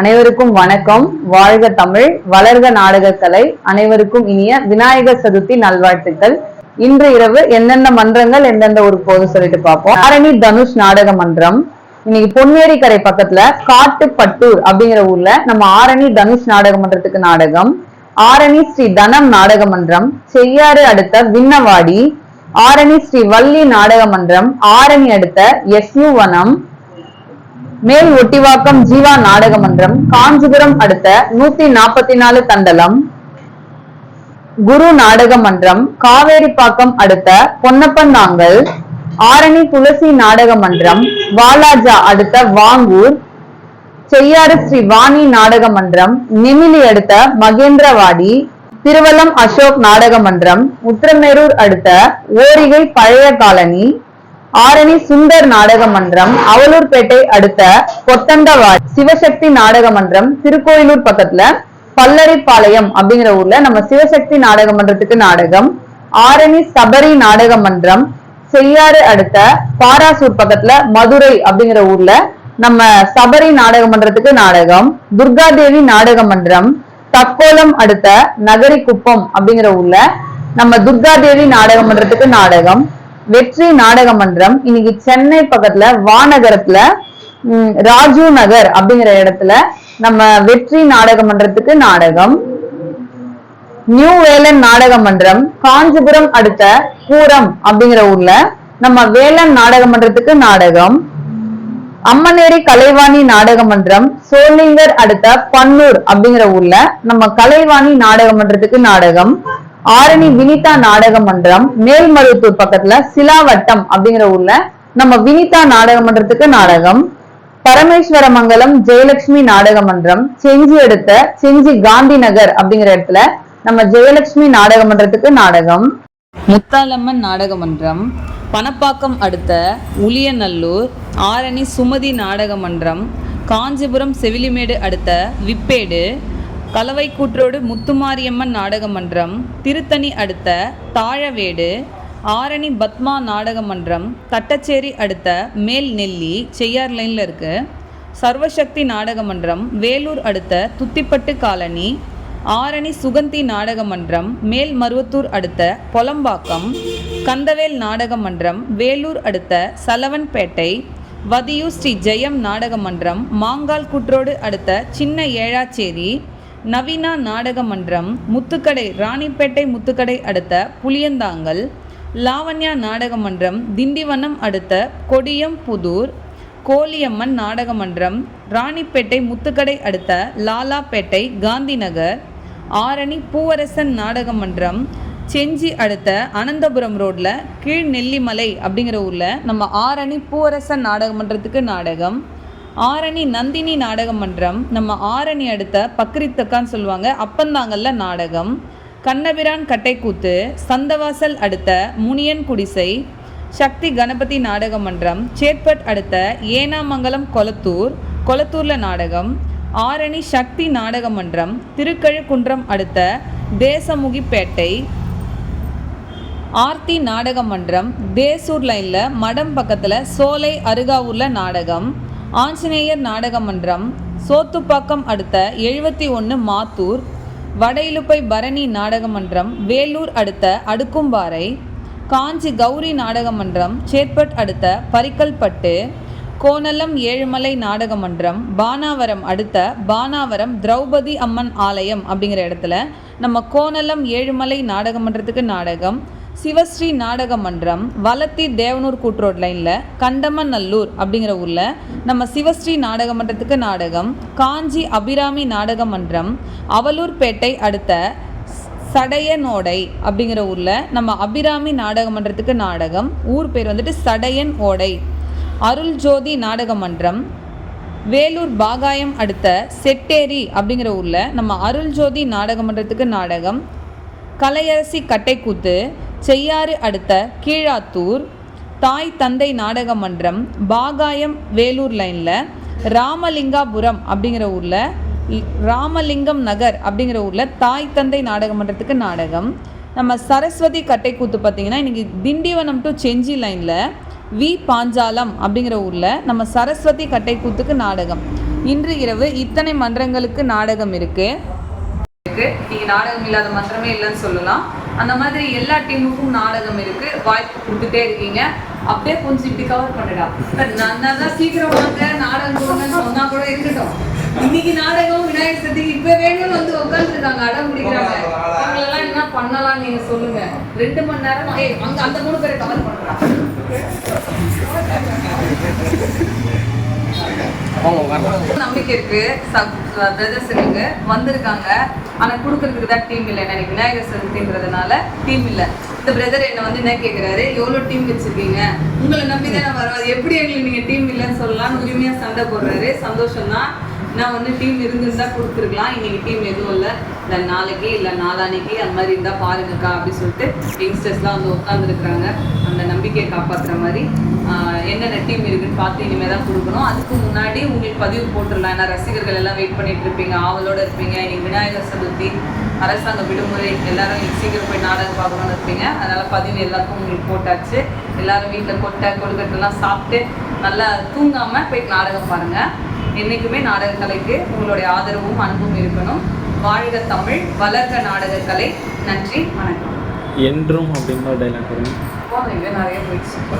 அனைவருக்கும் வணக்கம். வாழ்க தமிழ் வளர்க நாடகக்கலை அனைவருக்கும் இனிய விநாயகர் சதுர்த்தி நல்வாழ்த்துக்கள். இன்று இரவு எந்தெந்த மன்றங்கள் எந்தெந்த ஒரு போது சொல்லிட்டு பார்ப்போம். ஆரணி தனுஷ் நாடக மன்றம். இன்னைக்கு பொன்னேரி கரை பக்கத்துல காட்டுப்பட்டூர் அப்படிங்கிற ஊர்ல நம்ம ஆரணி தனுஷ் நாடக மன்றத்துக்கு நாடகம். ஆரணி ஸ்ரீ தனம் நாடக மன்றம். செய்யாறு அடுத்த விண்ணவாடி. ஆரணி ஸ்ரீ வள்ளி நாடக மன்றம். ஆரணி அடுத்த எஸ் யு வனம் மேல் ஒட்டிவாக்கம் ஜீவா நாடக மன்றம் காஞ்சிபுரம் அடுத்த நூத்தி நாற்பத்தி நாலு தண்டலம். குரு நாடக மன்றம் காவேரிப்பாக்கம் அடுத்த பொன்னப்பன் நாங்கல் ஆரணி துளசி நாடக மன்றம் வாலாஜா அடுத்த வாங்கூர். செய்யாறு ஸ்ரீ வாணி நாடக மன்றம் நெமிலி அடுத்த மகேந்திரவாடி. திருவலம் அசோக் நாடக மன்றம் உத்திரமேரூர் அடுத்த ஓரிகை பழைய காலனி. ஆரணி சுந்தர் நாடக மன்றம் அவலூர்பேட்டை அடுத்த கொத்தண்டவாடி சிவசக்தி நாடக மன்றம் திருக்கோயிலூர் பக்கத்துல பல்லரிப்பாளையம் அப்படிங்கிற ஊர்ல நம்ம சிவசக்தி நாடக மன்றத்துக்கு நாடகம். ஆரணி சபரி நாடக மன்றம் செய்யாறு அடுத்த பாராசூர் பக்கத்துல மதுரை அப்படிங்கிற ஊர்ல நம்ம சபரி நாடக மன்றத்துக்கு நாடகம். துர்காதேவி நாடக மன்றம் தக்கோலம் அடுத்த நகரிக்குப்பம் அப்படிங்கிற ஊர்ல நம்ம துர்காதேவி நாடக மன்றத்துக்கு நாடகம். வெற்றி நாடக மன்றம் இன்னைக்கு சென்னை பக்கத்துல வானகரத்துல ராஜு நகர் அப்படிங்கிற இடத்துல நம்ம வெற்றி நாடக மன்றத்துக்கு நாடகம். நியூ வேலன் நாடக மன்றம் காஞ்சிபுரம் அடுத்த கூரம் அப்படிங்கிற ஊர்ல நம்ம வேலன் நாடக மன்றத்துக்கு நாடகம். அம்மனேரி கலைவாணி நாடக மன்றம் சோளிங்கர் அடுத்த பன்னூர் அப்படிங்கிற ஊர்ல நம்ம கலைவாணி நாடக மன்றத்துக்கு நாடகம். ஆரணி வினிதா நாடக மன்றம் மேல்மருவத்தூர் பக்கத்துல சிலாவட்டம் அப்படிங்கிற ஊர்ல நம்ம வினிதா நாடக மன்றத்துக்கு நாடகம். பரமேஸ்வரமங்கலம் ஜெயலட்சுமி நாடக மன்றம் செஞ்சி அடுத்த செஞ்சி காந்தி நகர் அப்படிங்கிற இடத்துல நம்ம ஜெயலட்சுமி நாடக மன்றத்துக்கு நாடகம். முத்தாலம்மன் நாடக மன்றம் பணப்பாக்கம் அடுத்த உளியநல்லூர் ஆரணி சுமதி நாடக மன்றம் காஞ்சிபுரம் செவிலிமேடு அடுத்த விப்பேடு கலவை கூற்றோடு முத்துமாரியம்மன் நாடக மன்றம் திருத்தணி அடுத்த தாழவேடு ஆரணி பத்மா நாடக மன்றம் தட்டச்சேரி அடுத்த மேல் நெல்லி செய்யார் லைனில் இருக்கு. சர்வசக்தி நாடக மன்றம் வேலூர் அடுத்த துத்திப்பட்டு காலனி ஆரணி சுகந்தி நாடக மன்றம் மேல் மருவத்தூர் அடுத்த பொலம்பாக்கம் கந்தவேல் நாடக மன்றம் வேலூர் அடுத்த சலவன்பேட்டை வதியூர் ஸ்ரீ ஜெயம் நாடக மன்றம் மாங்கால் குற்றோடு அடுத்த சின்ன ஏழாச்சேரி நவீனா நாடக மன்றம் முத்துக்கடை ராணிப்பேட்டை முத்துக்கடை அடுத்த புளியந்தாங்கல். லாவண்யா நாடக மன்றம் திண்டிவனம் அடுத்த கொடியம் புதூர். கோலியம்மன் நாடக மன்றம் ராணிப்பேட்டை முத்துக்கடை அடுத்த லாலாப்பேட்டை காந்திநகர். ஆரணி பூவரசன் நாடக மன்றம் செஞ்சி அடுத்த அனந்தபுரம் ரோட்டில் கீழ் நெல்லிமலை அப்படிங்கிற ஊரில் நம்ம ஆரணி பூவரசன் நாடக மன்றத்துக்கு நாடகம். ஆரணி நந்தினி நாடக மன்றம் நம்ம ஆரணி அடுத்த பக்ரித்தக்கான்னு சொல்லுவாங்க அப்பந்தாங்கல்ல நாடகம். கண்ணபிரான் கட்டைக்கூத்து சந்தவாசல் அடுத்த முனியன் குடிசை. சக்தி கணபதி நாடக மன்றம் சேட்பட் அடுத்த ஏனாமங்கலம் கொளத்தூர் கொளத்தூரில் நாடகம். ஆரணி சக்தி நாடக மன்றம் திருக்கழுக்குன்றம் அடுத்த தேசமுகிப்பேட்டை. ஆர்த்தி நாடக மன்றம் தேசூர் லைனில் மடம் பக்கத்தில் சோலை அருகாவூரில் நாடகம். ஆஞ்சநேயர் நாடக மன்றம் சோத்துப்பாக்கம் அடுத்த எழுபத்தி ஒன்று மாத்தூர் வடையிலுப்பை பரணி நாடகமன்றம் வேலூர் அடுத்த அடுக்கும்பாறை காஞ்சி கௌரி நாடகமன்றம் சேட்பட் அடுத்த பரிக்கல்பட்டு கோணலம் ஏழுமலை நாடகமன்றம் பானாவரம் அடுத்த பானாவரம் திரௌபதி அம்மன் ஆலயம் அப்படிங்கிற இடத்துல நம்ம கோணலம் ஏழுமலை நாடகமன்றத்துக்கு நாடகம் சிவஸ்ரீ நாடக மன்றம் வலத்தி தேவனூர் கூட்ரோட் லைனில் கண்டமநல்லூர் அப்படிங்கிற ஊரில் நம்ம சிவஸ்ரீ நாடக மன்றத்துக்கு நாடகம் காஞ்சி அபிராமி நாடக மன்றம் அவலூர்பேட்டை அடுத்த சடையனோடை அப்படிங்கிற ஊரில் நம்ம அபிராமி நாடக மன்றத்துக்கு நாடகம். ஊர் பேர் வந்துட்டு சடையன் ஓடை. அருள் ஜோதி நாடக மன்றம் வேலூர் பாகாயம் அடுத்த செட்டேரி அப்படிங்கிற ஊரில் நம்ம அருள் ஜோதி நாடக மன்றத்துக்கு நாடகம். கலையரசி கட்டைக்கூத்து செய்யாறு அடுத்த கீழாத்தூர் தாய் தந்தை நாடக மன்றம் பாகாயம் வேலூர் லைனில் ராமலிங்காபுரம் அப்படிங்கிற ஊரில் ராமலிங்கம் நகர் அப்படிங்கிற ஊரில் தாய் தந்தை நாடக மன்றத்துக்கு நாடகம். நம்ம சரஸ்வதி கட்டைக்கூத்து பார்த்தீங்கன்னா இன்றைக்கி திண்டிவனம் டு செஞ்சி லைனில் வி பாஞ்சாலம் அப்படிங்கிற ஊரில் நம்ம சரஸ்வதி கட்டைக்கூத்துக்கு நாடகம். இன்று இரவு இத்தனை மன்றங்களுக்கு நாடகம் இருக்குது இருக்குது நீங்கள் நாடகம் இல்லாத மன்றமே இல்லைன்னு சொல்லலாம். அந்த மாதிரி எல்லா டீமுக்கும் நாடகம் இருக்கு. வாய்ப்பு கொடுத்துட்டே இருக்கீங்க. அப்படியே கொஞ்சம் இப்படி கவர் பண்ணிடா நான் தான் சீக்கிரம் வாங்க நாடகம் போங்கன்னு சொன்னா கூட இருக்கட்டும். இன்னைக்கு நாடகம் விநாயகர் சதுர்த்திக்கு இப்ப வேணும்னு வந்து உட்காந்துருக்காங்க அடம் பிடிக்கிறாங்க. அவங்களெல்லாம் என்ன பண்ணலாம் நீங்க சொல்லுங்க. ரெண்டு மணி நேரம் ஏய் அங்க அந்த மூணு பேரை கவர் பண்றாங்க நம்பிக்கை இருக்கு. பிரதர்ஸ் இருக்கு வந்திருக்காங்க. ஆனா குடுக்கறதுக்கு தான் டீம் இல்லை. எனக்கு விநாயகர் சதுர்த்தின்றதுனால டீம் இல்லை. இந்த பிரதர் என்ன வந்து என்ன கேக்குறாரு? எவ்வளவு டீம் வச்சிருக்கீங்க? உங்களை நம்பி தானே வரோம் எப்படி எங்களுக்கு நீங்க டீம் இல்லைன்னு சொல்லலாம் உரிமையா சண்டை போடுறாரு. சந்தோஷம் தான் நான் வந்து டீம் இருந்திருந்தா கொடுத்துருக்கலாம். இன்னைக்கு டீம் எதுவும் இல்லை. இல்லை நாளைக்கு இல்லை நாளான்னைக்கு அந்த மாதிரி இருந்தால் பாருங்கக்கா அப்படின்னு சொல்லிட்டு யங்ஸ்டர்ஸ்லாம் வந்து உட்காந்துருக்குறாங்க அந்த நம்பிக்கையை காப்பாற்றுற மாதிரி. என்னென்ன டீம் இருக்குன்னு பார்த்து இனிமேல் தான் கொடுக்கணும். அதுக்கு முன்னாடி உங்களுக்கு பதிவு போட்டுடலாம். ஏன்னா ரசிகர்கள் எல்லாம் வெயிட் பண்ணிட்டு இருப்பீங்க. ஆவலோடு இருப்பீங்க. இன்னைக்கு விநாயகர் சதுர்த்தி அரசாங்க விடுமுறை எல்லாரும் சீக்கிரம் போய் நாடகம் பார்க்கணும்னு இருப்பீங்க. அதனால் பதிவு எல்லாருக்கும் உங்களுக்கு போட்டாச்சு. எல்லாரும் வீட்டில் கொட்டை கொடுக்கட்டெல்லாம் சாப்பிட்டு நல்லா தூங்காமல் போய் நாடகம் பாருங்கள் என்னைக்குமே நாடகக்கலைக்கு உங்களுடைய ஆதரவும் அன்பும் இருக்கணும். வாழ்க தமிழ் வளர்க நாடகக்கலை. நன்றி வணக்கம். என்றும் அப்படின்ற டைலாக் வரும். நிறைய போயிடுச்சு.